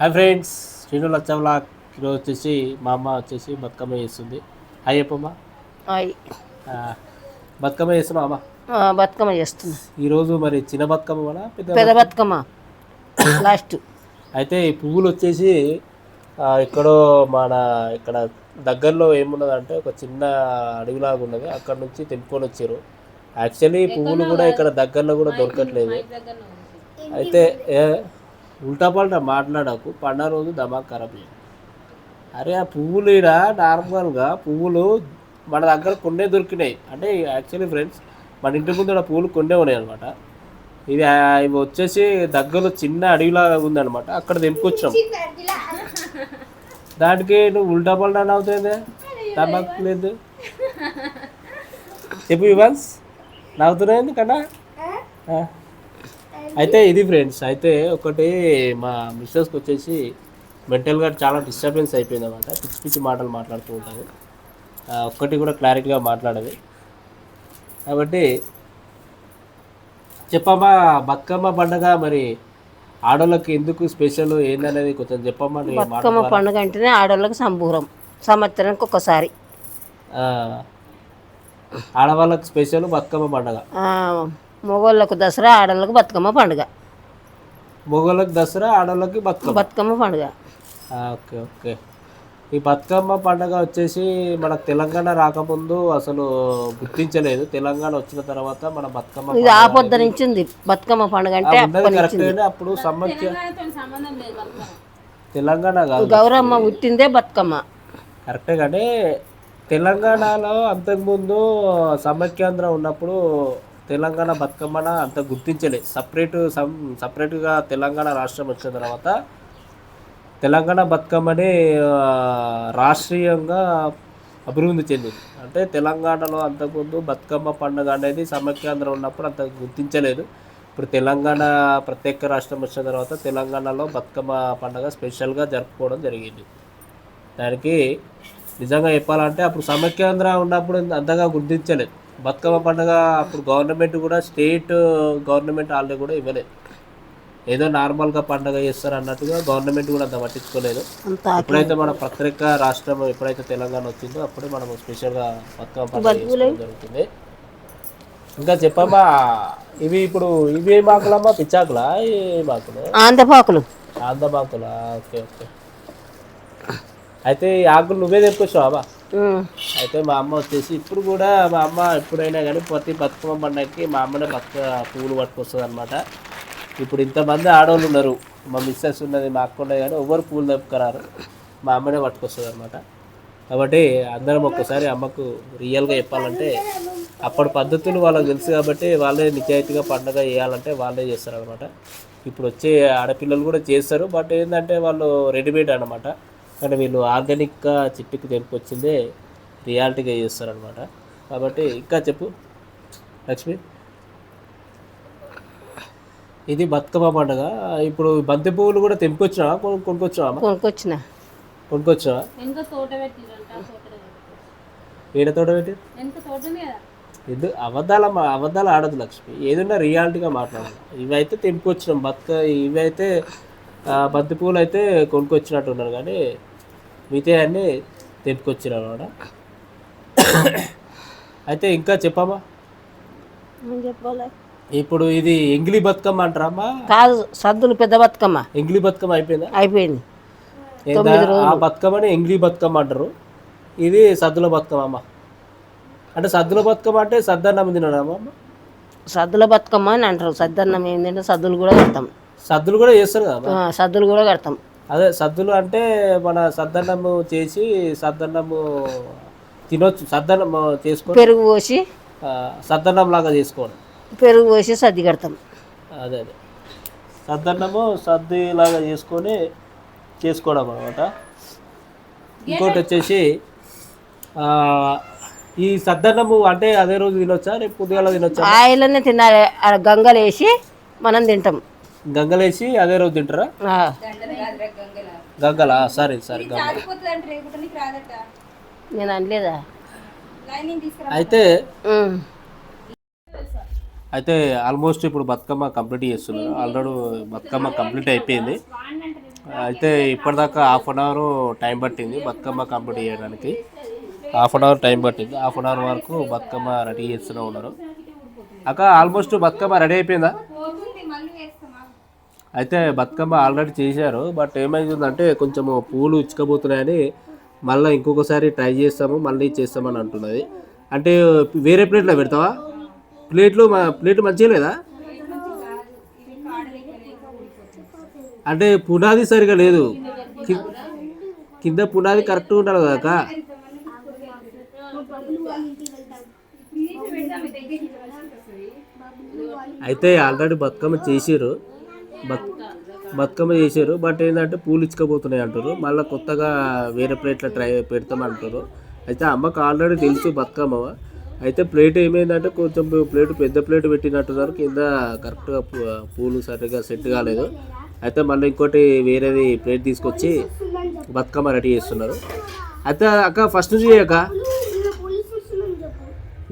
Hi friends Srinu లచ్చవలా. ఈరోజు వచ్చేసి మా అమ్మ వచ్చేసి బతుకమ్మ చేస్తుంది. హాయ్ చెప్పమ్మా ఆ, బతుకమ్మ చేస్తున్నావు అమ్మ? బతుకమ్మ చేస్తున్నా. ఈరోజు మరి చిన్న బతుకమ్మ పెద్ద పెద్ద బతుకమ్మ. లాస్ట్ అయితే ఈ పువ్వులు వచ్చేసి ఎక్కడో మన ఇక్కడ దగ్గరలో ఏమున్నదంటే ఒక చిన్న అడవిలాగా ఉన్నది. అక్కడ నుంచి తెంపుకొని వచ్చారు. యాక్చువల్లీ పువ్వులు కూడా ఇక్కడ దగ్గరలో కూడా దొరకట్లేదు. అయితే ఏ ఉల్టా పల్టా మాట్లాడకు పండగ రోజు దమాక్ ఖరాబ్ చేయి. అరే ఆ పువ్వులు ఈడ నార్మల్గా పువ్వులు మన దగ్గర కొన్నే దొరికినాయి. అంటే యాక్చువల్లీ ఫ్రెండ్స్ మన ఇంటి ముందు పువ్వులు కొన్నే ఉన్నాయి అనమాట ఆ, ఇవి వచ్చేసి దగ్గరలో చిన్న అడవిలాగా ఉందన్నమాట. అక్కడ తెంపుకొచ్చాం. దానికి నువ్వు ఉల్టా పల్టా నవ్వుతుంది దమాక్ లేదు. చెప్పు ఇవాన్స్. నవ్వుతున్నాయి ఎందుకన్నా. అయితే ఇది ఫ్రెండ్స్ అయితే ఒకటి మా మిస్సెస్కి వచ్చేసి మెంటల్గా చాలా డిస్టర్బెన్స్ అయిపోయింది అనమాట పిచ్చి పిచ్చి మాటలు మాట్లాడుతూ ఉంటుంది. ఒక్కటి కూడా క్లారిటీగా మాట్లాడదు. కాబట్టి చెప్పమ్మా బతుకమ్మ పండగ మరి ఆడోళ్ళకి ఎందుకు స్పెషల్ ఏందనేది కొంచెం చెప్పమ్మా బతుకమ్మ పండుగ అంటేనే ఆడవాళ్ళకి సంబూరం. సంవత్సరానికి ఒక్కసారి ఆ, ఆడవాళ్ళకి స్పెషల్ బతుకమ్మ పండగ. మగవాళ్ళకు దసరా ఆడవాళ్ళకు బతుకమ్మ పండుగ. మొగోళ్ళకి దసరా ఆడోళ్ళకి బతుకమ్మ. బతుకమ్మ పండుగ. ఆ, ఓకే ఓకే. ఈ బతుకమ్మ పండగ వచ్చేసి మనకు తెలంగాణ రాకముందు అసలు గుర్తించలేదు. తెలంగాణ వచ్చిన తర్వాత మన బతుకమ్మ ఇది ఆపొద్ద నుంచి ఉంది బతుకమ్మ పండుగ అంటే ఉన్నది కరెక్ట్ కానీ అప్పుడు సమ్మత్య తెలంగాణ కాదు. గౌరమ్మ పుట్టిందే బతుకమ్మ. కరెక్టే కానీ తెలంగాణలో అంతకుముందు సమైక్యాంధ్ర ఉన్నప్పుడు తెలంగాణ బతుకమ్మన అంత గుర్తించలేదు సపరేట్ సమ్ సపరేట్గా తెలంగాణ రాష్ట్రం వచ్చిన తర్వాత తెలంగాణ బతుకమ్మని రాష్ట్రీయంగా అభివృద్ధి చెందింది. అంటే తెలంగాణలో అంతకుముందు బతుకమ్మ పండుగ అనేది సమైక్యాంధ్ర ఉన్నప్పుడు అంత గుర్తించలేదు. ఇప్పుడు తెలంగాణ ప్రత్యేక రాష్ట్రం వచ్చిన తర్వాత తెలంగాణలో బతుకమ్మ పండుగ స్పెషల్గా జరుపుకోవడం జరిగింది. దానికి నిజంగా చెప్పాలంటే అప్పుడు సమైక్యాంధ్ర ఉన్నప్పుడు అంతగా గుర్తించలేదు. బతుకమ్మ పండుగ అప్పుడు గవర్నమెంట్ కూడా స్టేట్ గవర్నమెంట్ హాలిడే కూడా ఇవ్వలేదు ఏదో నార్మల్గా పండుగ చేస్తారు అన్నట్టుగా గవర్నమెంట్ కూడా అంత పట్టించుకోలేదు. ఎప్పుడైతే మన ప్రత్యేక రాష్ట్రం ఎప్పుడైతే తెలంగాణ వచ్చిందో అప్పుడే మనం స్పెషల్గా బతుకమ్మ పండుగ జరుగుతుంది. ఇంకా చెప్పమ్మా ఇవి ఇప్పుడు ఇవి ఏం ఆకులమ్మా? పిచ్చాకులా? ఏం ఆకులు? ఆంధ్రపాకులు. ఆంధ్రబాకులా ఓకే ఓకే. అయితే ఈ ఆకులు నువ్వే తెప్పుకొచ్చావా. అయితే మా అమ్మ వచ్చేసి ఇప్పుడు కూడా మా అమ్మ ఎప్పుడైనా కానీ ప్రతి బతుకమ్మ పండగకి మా అమ్మనే బతుక పువ్వులు పట్టుకొస్తుంది అనమాట ఇప్పుడు ఇంతమంది ఆడవాళ్ళు ఉన్నారు. మా మిస్సెస్ ఉన్నది మా అక్క ఉన్నది కానీ ఎవరు పూలు తెప్పుకరారు మా అమ్మనే పట్టుకొస్తుంది అనమాట కాబట్టి అందరం ఒక్కసారి అమ్మకు రియల్గా చెప్పాలంటే అప్పటి పద్ధతులు వాళ్ళకి తెలుసు కాబట్టి వాళ్ళే నిజాయితీగా పండగ చేయాలంటే వాళ్ళే చేస్తారు అనమాట ఇప్పుడు వచ్చే ఆడపిల్లలు కూడా చేస్తారు. బట్ ఏంటంటే వాళ్ళు రెడీమేడ్ అనమాట కానీ వీళ్ళు ఆర్గానిక్గా చెట్టుకు తెంపుకొచ్చిందే రియాలిటీగా చేస్తారు అనమాట కాబట్టి ఇంకా చెప్పు లక్ష్మి. ఇది బతుకమ్మ పండుగ. ఇప్పుడు బంతి పువ్వులు కూడా తెంపుకొచ్చినావా కొను- కొనుక్కొచ్చినావా? కొనుక్కొచ్చిన. కొనుక్కొచ్చినావా వెనుక తోట పెట్టి ఇది అబద్ధాల మా- అబద్ధాలు ఆడదు లక్ష్మి. ఏదన్నా రియాలిటీగా మాట్లాడాలి ఇవైతే తెంపుకొచ్చినాం బతుక ఇవైతే బంతి పువ్వులు అయితే కొనుక్కొచ్చినట్టు ఉన్నారు కానీ మిగతా అన్నీ తెంపుకొచ్చినాం అనమాట అయితే ఇంకా చెప్పమ్మా. చెప్పాలి? ఇప్పుడు ఇది ఎంగిలి బతుకమ్మ అంటారమ్మా. కాదు సద్దులు పెద్ద బతుకమ్మ. ఎంగిలి బతుకమ్మ అయిపోయిందా? అయిపోయింది? ఆ బతుకమ్మని ఎంగిలి బతుకమ్మ అంటారు. ఇది సద్దుల బతుకమ్మ అమ్మ. అంటే సద్దుల బతుకమ్మ అంటే సద్దన్నం తినడమ్మా సద్దుల బతుకమ్మ అని అంటారు. సద్దన్నం ఏంటంటే సద్దులు కూడా కడతాం. సద్దులు కూడా చేస్తారు కదా సద్దులు కూడా కడతాం. అదే సద్దులు అంటే మన సద్దన్నము చేసి సద్దన్నము తినొచ్చు సద్దన్నం చేసుకొని పెరుగు పోసి సద్దన్నం లాగా చేసుకోవడం. పెరుగు పోసి సద్ది కడతాం. అదే అదే. సద్దన్నము సద్ది లాగా చేసుకొని చేసుకోవడం అనమాట ఇంకోటి వచ్చేసి ఈ సద్దన్నము అంటే అదే రోజు తినొచ్చా రేపు పొద్దుగాల తినొచ్చా? ఆయిలనే తినాలి. ఆ గంగలు వేసి మనం తింటాం. గంగలేసి అదే రోజు తింటారా? ఆ, గంగలా. సరే సరే నేను అనలేదా? అయితే. అయితే ఆల్మోస్ట్ ఇప్పుడు బతుకమ్మ కంప్లీట్ చేస్తున్నారు. ఆల్రెడీ బతుకమ్మ కంప్లీట్ అయిపోయింది. అయితే ఇప్పటిదాకా హాఫ్ అన్ అవర్ టైం పట్టింది బతుకమ్మ కంప్లీట్ చేయడానికి. హాఫ్ అన్ అవర్ టైం పట్టింది. హాఫ్ అన్ అవర్ వరకు బతుకమ్మ రెడీ చేస్తూనే ఉన్నారు. అక్క ఆల్మోస్ట్ బతుకమ్మ రెడీ అయిపోయిందా? అయితే బతుకమ్మ ఆల్రెడీ చేశారు బట్ ఏమైందంటే కొంచెము పూలు ఇచ్చుకపోతున్నాయని మళ్ళీ ఇంకొకసారి ట్రై చేస్తాము మళ్ళీ చేస్తామని అంటున్నది. అంటే వేరే ప్లేట్లో పెడతావా? ప్లేట్లు మా ప్లేట్ మంచిగా లేదా? అంటే పునాది సరిగా లేదు. కింద పునాది కరెక్ట్ ఉండాలి కదా అయితే ఆల్రెడీ బతుకమ్మ చేసారు బత్ బతుకమ్మ చేసారు బట్ ఏంటంటే పూలు ఇచ్చుకోబోతున్నాయి అంటారు. మళ్ళీ కొత్తగా వేరే ప్లేట్లో ట్రై పెడతామంటారు అయితే అమ్మకు ఆల్రెడీ తెలుసు బతుకమ్మ. అయితే ప్లేట్ ఏమైందంటే కొంచెం ప్లేట్ పెద్ద ప్లేట్ పెట్టినట్టున్నారు. కింద కరెక్ట్గా పూ- పూలు సరిగ్గా సెట్ కాలేదు. అయితే మళ్ళీ ఇంకోటి వేరేది ప్లేట్ తీసుకొచ్చి బతుకమ్మ రెడీ చేస్తున్నారు. అయితే అక్క ఫస్ట్ నుంచి చేయక?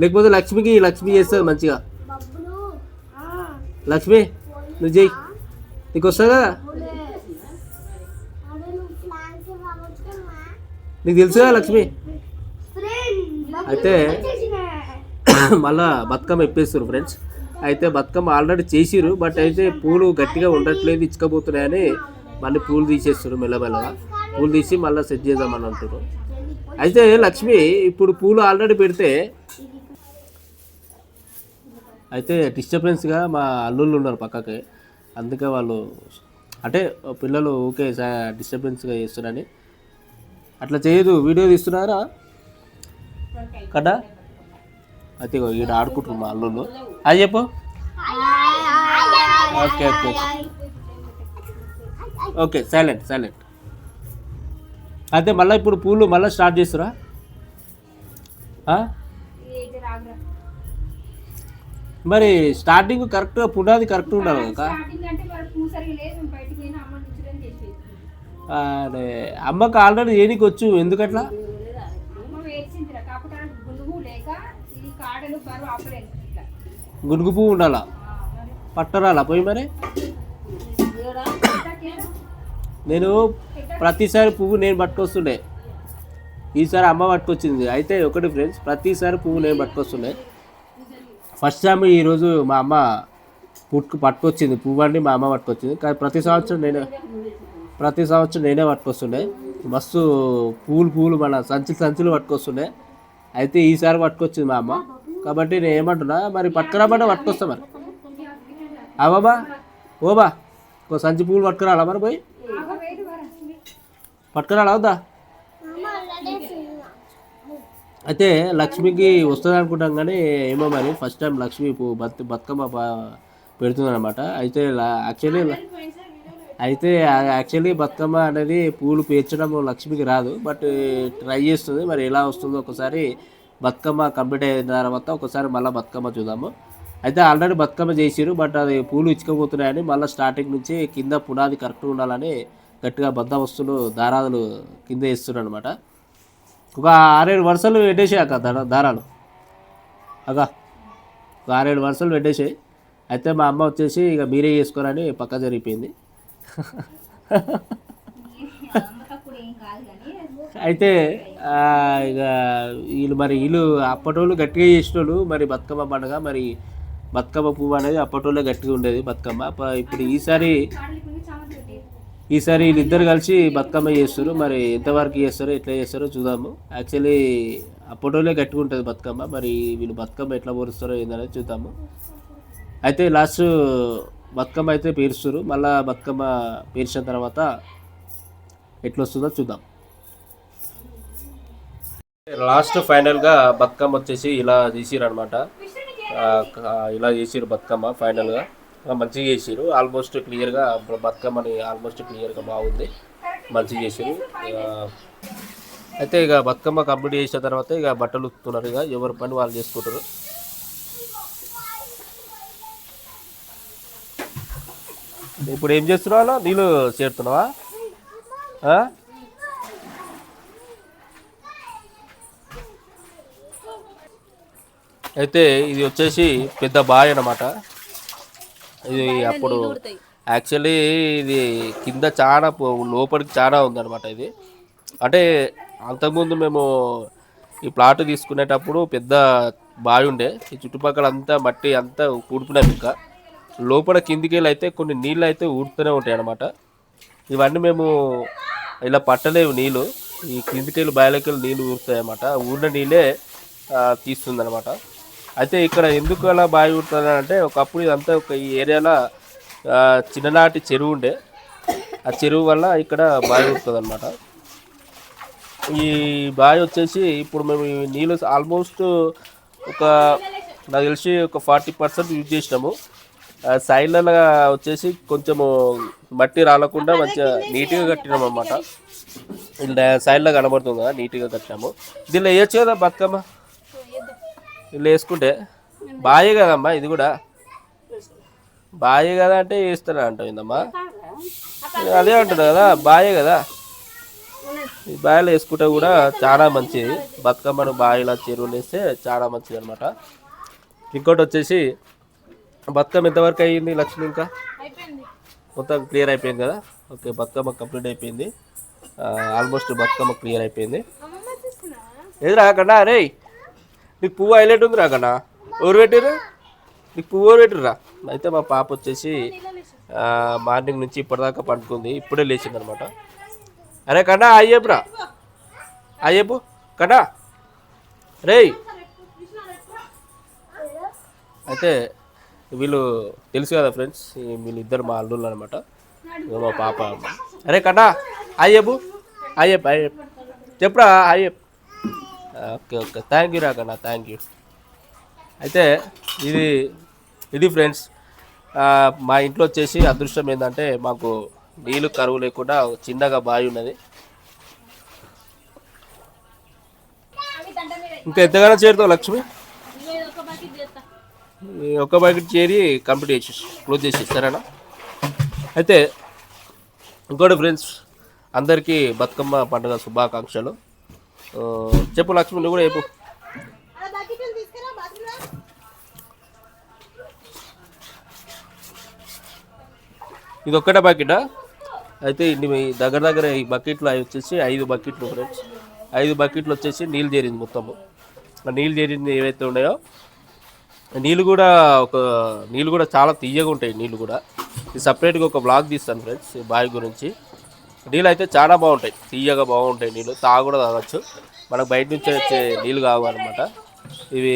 లేకపోతే లక్ష్మికి లక్ష్మి చేస్తుంది మంచిగా? లక్ష్మి నువ్వు చెయ్యి నీకు వస్తుందా నీకు తెలుసుగా లక్ష్మి? అయితే మళ్ళా బతుకమ్మ ఎప్పేస్తారు ఫ్రెండ్స్. అయితే బతుకమ్మ ఆల్రెడీ చేసిరు బట్ అయితే పూలు గట్టిగా ఉండట్లేదు ఇచ్చుకపోతున్నాయని మళ్ళీ పూలు తీసేస్తారు మెల్లమెల్లగా. పూలు తీసి మళ్ళీ సెట్ చేద్దామని అంటారు అయితే లక్ష్మి ఇప్పుడు పూలు ఆల్రెడీ పెడితే అయితే డిస్టర్బెన్స్గా మా అల్లుళ్ళు ఉన్నారు పక్కకి. అందుకే వాళ్ళు అంటే పిల్లలు ఓకే డిస్టర్బెన్స్గా చేస్తున్నారని. అట్లా చేయదు. వీడియో తీస్తున్నారా? కదా? అయితే ఈడ ఆడుకుంటున్నారు మా అల్లుళ్ళు అది చెప్పు. Okay okay. Okay silent silent. అయితే మళ్ళీ ఇప్పుడు పూలు మళ్ళీ స్టార్ట్ చేస్తురా మరి స్టార్టింగ్ కరెక్ట్గా పునాది కరెక్ట్ ఉండాలి కదా? అరే అమ్మకి ఆల్రెడీ ఏనికి వచ్చు? ఎందుకట్లా? గునుగు పువ్వు ఉండాలా? పట్టరాలా పోయి మరి? నేను ప్రతిసారి పువ్వు నేను పట్టుకొస్తుండే. ఈసారి అమ్మ పట్టుకొచ్చింది. అయితే ఒకటి ఫ్రెండ్స్ ప్రతిసారి పువ్వు నేను పట్టుకొస్తుండే. ఫస్ట్ టైం ఈరోజు మా అమ్మ పుట్టుకు పట్టుకొచ్చింది. పువ్వండి మా అమ్మ పట్టుకొచ్చింది. కానీ ప్రతి సంవత్సరం నేనే ప్రతి సంవత్సరం నేనే పట్టుకొస్తుండే. మస్తు పూలు పూలు మన సంచులు సంచులు పట్టుకొస్తుండే. అయితే ఈసారి పట్టుకొచ్చింది మా అమ్మ. కాబట్టి నేను ఏమంటున్నా మరి పట్టుకురామంటే పట్టుకొస్తా మరి. అవబా ఓబా ఓ బా ఒక సంచి పూలు పట్టుకురాలా మరి పోయి? పట్టుకురాలా వద్దా? అయితే లక్ష్మికి వస్తుంది అనుకుంటాం కానీ ఏమో మరి. ఫస్ట్ టైం లక్ష్మి పూ- బతుకమ్మ పెడుతుంది అనమాట అయితే యాక్చువల్లీ అయితే యాక్చువల్లీ బతుకమ్మ అనేది పూలు పేర్చడం లక్ష్మికి రాదు. బట్ ట్రై చేస్తుంది. మరి ఎలా వస్తుందో ఒకసారి బతుకమ్మ కంప్లీట్ అయిన తర్వాత ఒకసారి మళ్ళీ బతుకమ్మ చూద్దాము. అయితే ఆల్రెడీ బతుకమ్మ చేసిరు బట్ అది పూలు ఇచ్చుకోబోతున్నాయని మళ్ళీ స్టార్టింగ్ నుంచి కింద పునాది కరెక్ట్గా ఉండాలని గట్టిగా బద్ద వస్తువులు దారాదులు కింద వేస్తున్నారు అనమాట ఒక ఆరేడు వరుసలు పెట్టేసాయి అక్క దారాలు. అక్క ఒక ఆరేడు వరుసలు పెట్టేసాయి. అయితే మా అమ్మ వచ్చేసి ఇక మీరే చేసుకోరని పక్క జరిగిపోయింది. అయితే ఇక వీళ్ళు మరి వీళ్ళు అప్పటోళ్ళు గట్టిగా చేసినోళ్ళు మరి బతుకమ్మ పండుగ మరి బతుకమ్మ పువ్వు అనేది అప్పటోళ్ళే గట్టిగా ఉండేది బతుకమ్మ. ఇప్పుడు ఈసారి ఈసారి వీళ్ళిద్దరు కలిసి బతుకమ్మ చేస్తారు. మరి ఎంతవరకు చేస్తారో ఎట్లా చేస్తారో చూద్దాము. యాక్చువల్లీ అప్పటోళ్ళే గట్టిగా ఉంటుంది బతుకమ్మ. మరి వీళ్ళు బతుకమ్మ ఎట్లా పోరుస్తారో ఏందనేది చూద్దాము. అయితే లాస్ట్ బతుకమ్మ అయితే పేరుస్తారు. మళ్ళీ బతుకమ్మ పేర్చిన తర్వాత ఎట్లా వస్తుందో చూద్దాం లాస్ట్ ఫైనల్గా బతుకమ్మ వచ్చేసి ఇలా చేసిరు అనమాట ఇలా చేసిరు బతుకమ్మ ఫైనల్గా మంచిగా చేసారు ఆల్మోస్ట్ క్లియర్గా బతుకమ్మని ఆల్మోస్ట్ క్లియర్గా బాగుంది. మంచిగా చేసారు ఇక అయితే ఇక బతుకమ్మ కంప్లీట్ చేసిన తర్వాత ఇక బట్టలు ఉతుకుతున్నారు. ఇక ఎవరి పని వాళ్ళు చేసుకుంటారు. ఇప్పుడు ఏం చేస్తున్నావు నీళ్ళు చేరుతున్నావా? అయితే ఇది వచ్చేసి పెద్ద బాయ్ అనమాట ఇది అప్పుడు యాక్చువల్లీ ఇది కింద చాలా లోపలికి చాలా ఉందన్నమాట ఇది. అంటే అంతకుముందు మేము ఈ ప్లాట్ తీసుకునేటప్పుడు పెద్ద బావి ఉండే. ఈ చుట్టుపక్కల అంతా మట్టి అంతా కూడుకున్నాం ఇంకా లోపల కిందికి వెళ్ళి అయితే కొన్ని నీళ్ళు అయితే ఊడుతూనే ఉంటాయి అన్నమాట ఇవన్నీ మేము ఇలా పట్టలేవు నీళ్ళు ఈ కిందికి వెళ్ళి నీళ్ళు ఊరుతాయి అన్నమాట ఊరిన నీళ్ళే తీస్తుంది అనమాట అయితే ఇక్కడ ఎందుకు అలా బావి ఉంటుంది అంటే ఒకప్పుడు ఇదంతా ఒక ఈ ఏరియాలో చిన్ననాటి చెరువు ఉండే. ఆ చెరువు వల్ల ఇక్కడ బావి ఊరుతుంది అనమాట ఈ బావి వచ్చేసి ఇప్పుడు మేము నీళ్ళు ఆల్మోస్ట్ ఒక నాకు తెలిసి ఒక ఫార్టీ పర్సెంట్ యూజ్ చేసినాము. ఆ సైడ్లలో వచ్చేసి కొంచెము మట్టి రాలకుండా మంచిగా నీట్గా కట్టినాం అనమాట సైడ్లో కనబడుతుంది కదా నీట్గా కట్టినాము. దీనిలో వేయచ్చు కదా బతుకమ్మ? ఇలా వేసుకుంటే బాయే కదమ్మా ఇది కూడా? బాయే కదా అంటే వేస్తాను అంటావు ఏందమ్మా? అదే అంటుంది కదా బాయే కదా? ఈ బాయిలో వేసుకుంటే కూడా చాలా మంచిది. బతుకమ్మను బాయిలో చెరువులు వేస్తే చాలా మంచిది అనమాట ఇంకోటి వచ్చేసి బతుకమ్మ ఎంతవరకు అయ్యింది లక్ష్మి ఇంకా? మొత్తం క్లియర్ అయిపోయింది కదా? ఓకే బతుకమ్మ కంప్లీట్ అయిపోయింది. ఆల్మోస్ట్ బతుకమ్మ క్లియర్ అయిపోయింది. ఏది రాకన్నా? రే నీకు పువ్వు హైలైట్ ఉంది రాకన్నా ఎవరు పెట్టారు నీకు పువ్వు ఎవరు పెట్టిర్రా? అయితే మా పాప వచ్చేసి మార్నింగ్ నుంచి ఇప్పటిదాకా పండుకుంది. ఇప్పుడే లేచింది అనమాట అరే కన్నా అయ్యపురా అయ్యపు కన్నా. రేయ్. అయితే వీళ్ళు తెలుసు కదా ఫ్రెండ్స్ వీళ్ళిద్దరు మా అల్లుళ్ళు అనమాట. మా పాప అరే కన్నా అయ్యపు అయ్యప్ప అయ్యప్ప చెప్పురా Ayyappa okay okay. Thank you రాకన్నా thank you అయితే ఇది ఇది ఫ్రెండ్స్ మా ఇంట్లో వచ్చేసి అదృష్టం ఏంటంటే మాకు నీళ్ళు కరువు లేకుండా చిన్నగా బావి ఉన్నది. ఇంకా ఎంతగానో చేరుతావు లక్ష్మి? ఒక బకెట్ చేరి కంప్లీట్ చేసేసి క్లోజ్ చేసి సరేనా? అయితే ఇంకోటి ఫ్రెండ్స్ అందరికీ బతుకమ్మ పండుగ శుభాకాంక్షలు. చెప్పు లక్ష్మి నువ్వు కూడా చెప్పు. ఇది ఒక్కటే బకెటా అయితే ఇన్ని మీ దగ్గర దగ్గర ఈ బకెట్లు అవి వచ్చేసి ఐదు బకెట్లు ఫ్రెండ్స్ ఐదు బకెట్లు వచ్చేసి నీళ్ళు చేరింది మొత్తము. ఆ నీళ్ళు చేరింది ఏవైతే ఉన్నాయో నీళ్ళు కూడా ఒక నీళ్ళు కూడా చాలా తీయగా ఉంటాయి నీళ్ళు కూడా. ఇది సపరేట్గా ఒక బ్లాగ్ తీస్తాను ఫ్రెండ్స్ బావి గురించి. నీళ్ళు అయితే చాలా బాగుంటాయి. తీయగా బాగుంటాయి నీళ్ళు. తాగు కూడా తాగొచ్చు. మనకు బయట నుంచి వచ్చే నీళ్ళు కావాలన్నమాట. ఇవి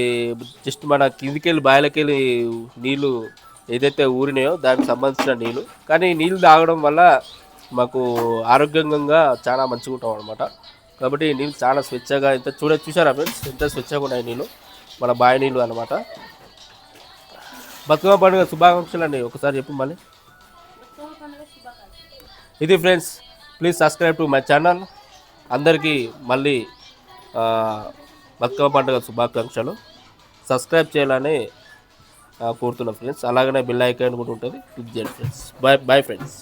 జస్ట్ మన కిందికి వెళ్ళి బావిలకి వెళ్ళి నీళ్ళు ఏదైతే ఊరినాయో దానికి సంబంధించిన నీళ్ళు. కానీ నీళ్ళు తాగడం వల్ల మాకు ఆరోగ్యంగా చాలా మంచిగా ఉంటాం అనమాట కాబట్టి నీళ్ళు చాలా స్వచ్ఛగా ఎంత చూడ చూసారా ఫ్రెండ్స్? ఎంత స్వచ్ఛగా ఉన్నాయి నీళ్ళు? మన బావి నీళ్ళు అనమాట బతుకమ్మ పండుగ శుభాకాంక్షలు అండి. ఒకసారి చెప్పు మళ్ళీ. ఇది friends please subscribe to my channel అందరికీ మళ్ళీ బతుకమ్మ పండుగ శుభాకాంక్షలు. సబ్స్క్రైబ్ చేయాలని కోరుతున్నాం ఫ్రెండ్స్ అలాగనే బిల్ ఐకాన్ కూడా ఉంటుంది. క్లిక్ చేయండి ఫ్రెండ్స్ బాయ్ బాయ్ ఫ్రెండ్స్